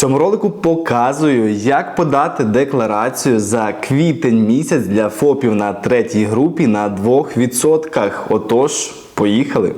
цьому ролику показую, як подати декларацію за квітень місяць для ФОПів на третій групі на 2%. Отож, поїхали!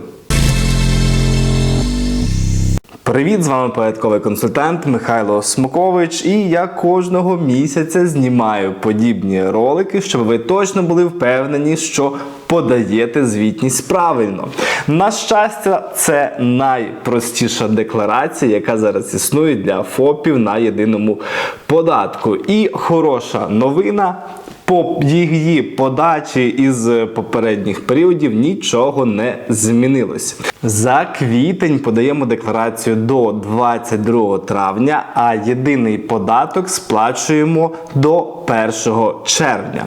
Привіт, з вами порядковий консультант Михайло Смокович, і я кожного місяця знімаю подібні ролики, щоб ви точно були впевнені, що подаєте звітність правильно. На щастя, це найпростіша декларація, яка зараз існує для ФОПів на єдиному податку. І хороша новина. По її подачі із попередніх періодів нічого не змінилось. За квітень подаємо декларацію до 22 травня, а єдиний податок сплачуємо до 1 червня.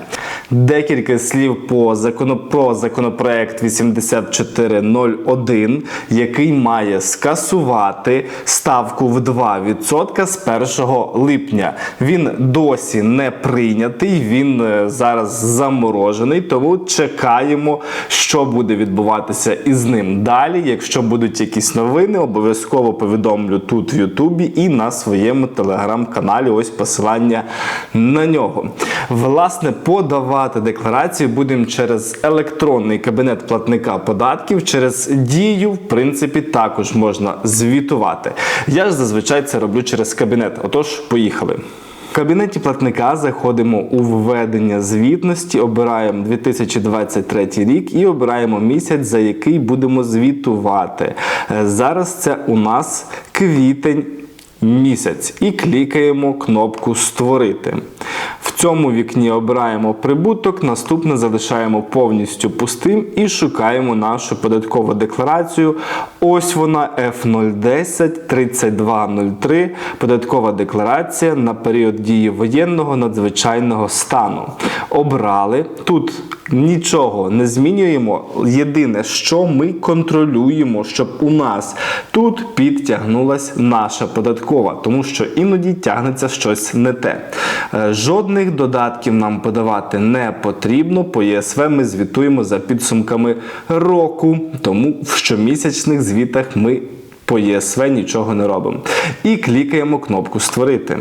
Декілька слів по закону про законопроект 8401, який має скасувати ставку в 2% з 1 липня. Він досі не прийнятий. Він е, зараз заморожений, тому чекаємо, що буде відбуватися із ним далі. Якщо будуть якісь новини, обов'язково повідомлю тут в Ютубі і на своєму телеграм-каналі. Ось посилання на нього. Власне, подавати декларацію будемо через електронний кабінет платника податків, через дію, в принципі, також можна звітувати. Я ж зазвичай це роблю через кабінет. Отож, поїхали. В кабінеті платника заходимо у введення звітності, обираємо 2023 рік і обираємо місяць, за який будемо звітувати. Е, Зараз це у нас квітень місяць і клікаємо кнопку Створити. В цьому вікні обираємо прибуток, наступне залишаємо повністю пустим і шукаємо нашу податкову декларацію. Ось вона F010 3203, податкова декларація на період дії воєнного надзвичайного стану. Обрали. Тут нічого не змінюємо. Єдине, що ми контролюємо, щоб у нас тут підтягнулась наша податкова, тому що іноді тягнеться щось не те. Жодних додатків нам подавати не потрібно. По ЄСВ ми звітуємо за підсумками року, тому в щомісячних звітах ми по ЄСВ нічого не робимо. І клікаємо кнопку Створити.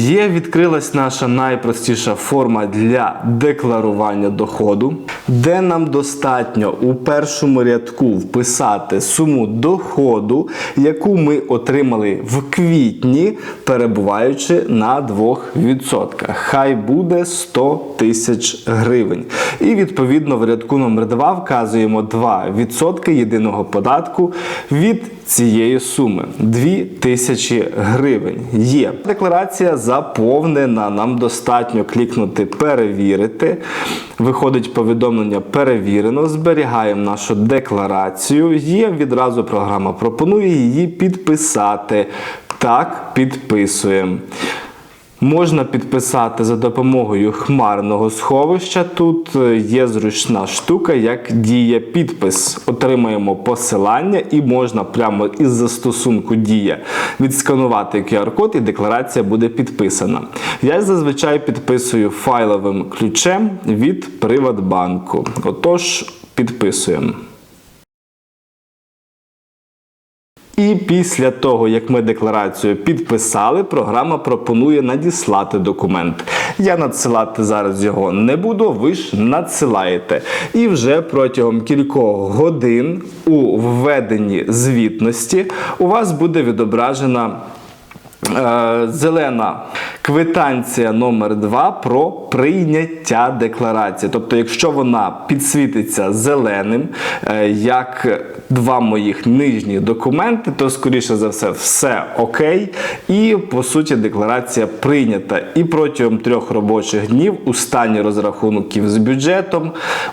Є відкрилась наша найпростіша форма для декларування доходу, де нам достатньо у першому рядку вписати суму доходу, яку ми отримали в квітні, перебуваючи на 2%. Хай буде 100 тисяч гривень. І відповідно в рядку номер 2 вказуємо 2% єдиного податку від цієї суми 2000 гривень. Є декларація заповнена. Нам достатньо клікнути перевірити. Виходить повідомлення перевірено. Зберігаємо нашу декларацію. Є відразу програма пропонує її підписати. Так, підписуємо. Можна підписати за допомогою хмарного сховища. Тут е, є зручна штука, як дія підпис. Отримаємо посилання і можна прямо із застосунку Дія відсканувати QR-код і декларація буде підписана. Я зазвичай підписую файловим ключем від Приватбанку. Отож, підписуємо. І після того, як ми декларацію підписали, програма пропонує надіслати документ. Я надсилати зараз його не буду, ви ж надсилаєте. І вже протягом кількох годин у введенні звітності у вас буде відображена. Е, Зелена квитанція номер 2 про прийняття декларації. Тобто, якщо вона підсвітиться зеленим, е, як два моїх нижні документи, то скоріше за все все окей. І по суті декларація прийнята. І протягом трьох робочих днів у стані розрахунків з бюджетом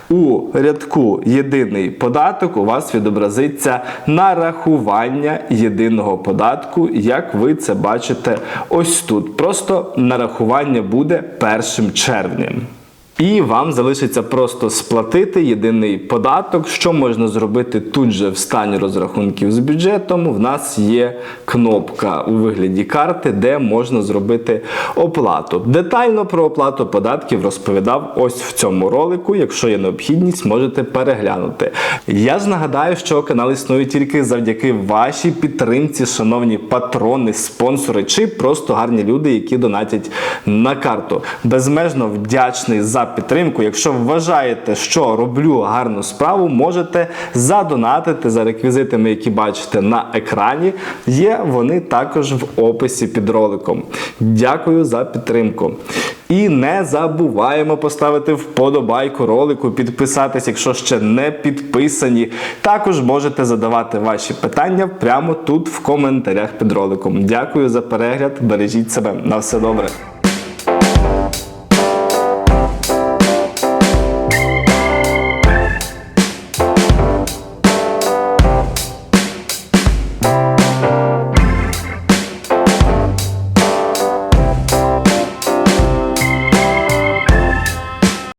у рядку єдиний податок у вас відобразиться нарахування єдиного податку, як ви це бачите ось тут. Просто нарахування буде першим червнем. І вам залишиться просто сплатити єдиний податок. Що можна зробити тут же в стані розрахунків з бюджетом? В нас є кнопка у вигляді карти, де можна зробити оплату. Детально про оплату податків розповідав ось в цьому ролику. Якщо є необхідність, можете переглянути. Я ж нагадаю, що канал існує тільки завдяки вашій підтримці, шановні патрони, спонсори чи просто гарні люди, які донатять на карту. Безмежно вдячний підтримку. Якщо вважаєте, що роблю гарну справу, можете задонатити за реквізитами, які бачите на екрані. Є вони також в описі під роликом. Дякую за підтримку. І не забуваємо поставити вподобайку ролику, підписатись, якщо ще не підписані. Також можете задавати ваші питання прямо тут в коментарях під роликом. Дякую за перегляд. Бережіть себе. На все добре.